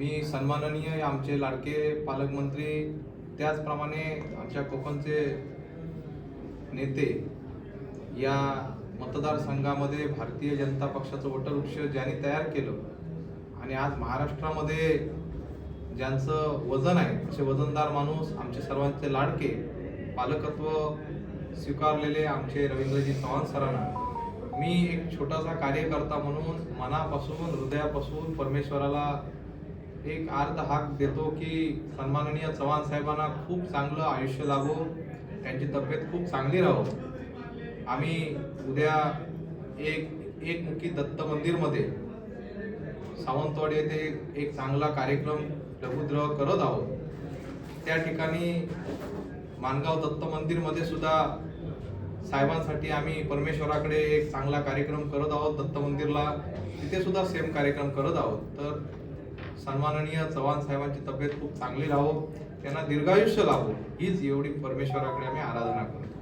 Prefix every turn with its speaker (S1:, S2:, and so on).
S1: मी सन्माननीय आमचे लाडके पालकमंत्री त्याचप्रमाणे आमच्या कोकणचे नेते या मतदारसंघामध्ये भारतीय जनता पक्षाचं वटवृक्ष ज्यांनी तयार केलं आणि आज महाराष्ट्रामध्ये ज्यांचं वजन आहे असे वजनदार माणूस आमचे सर्वांचे लाडके पालकत्व स्वीकारलेले आमचे रवींद्रजी चव्हाण सरांना. मी एक छोटासा कार्यकर्ता म्हणून मनापासून हृदयापासून परमेश्वराला एक अर्ध हाक देतो की सन्माननीय चव्हाण साहेबांना खूप चांगलं आयुष्य लाभो त्यांची तब्येत खूप चांगली राहो. आम्ही उद्या एक एकमुखी दत्त मंदिरमध्ये सावंतवाडी येथे एक चांगला कार्यक्रम लघुद्रह करत आहोत. त्या ठिकाणी मानगाव दत्त मंदिरमध्ये सुद्धा साहेबांसाठी आम्ही परमेश्वराकडे एक चांगला कार्यक्रम करत आहोत दत्त मंदिरला. तिथे सुद्धा सेम कार्यक्रम करत आहोत. तर सन्माननीय चव्हाण साहेबांची तब्येत खूप चांगली राहो त्यांना दीर्घायुष्य लाभो हीच एवढी परमेश्वराकडे आम्ही आराधना करतो.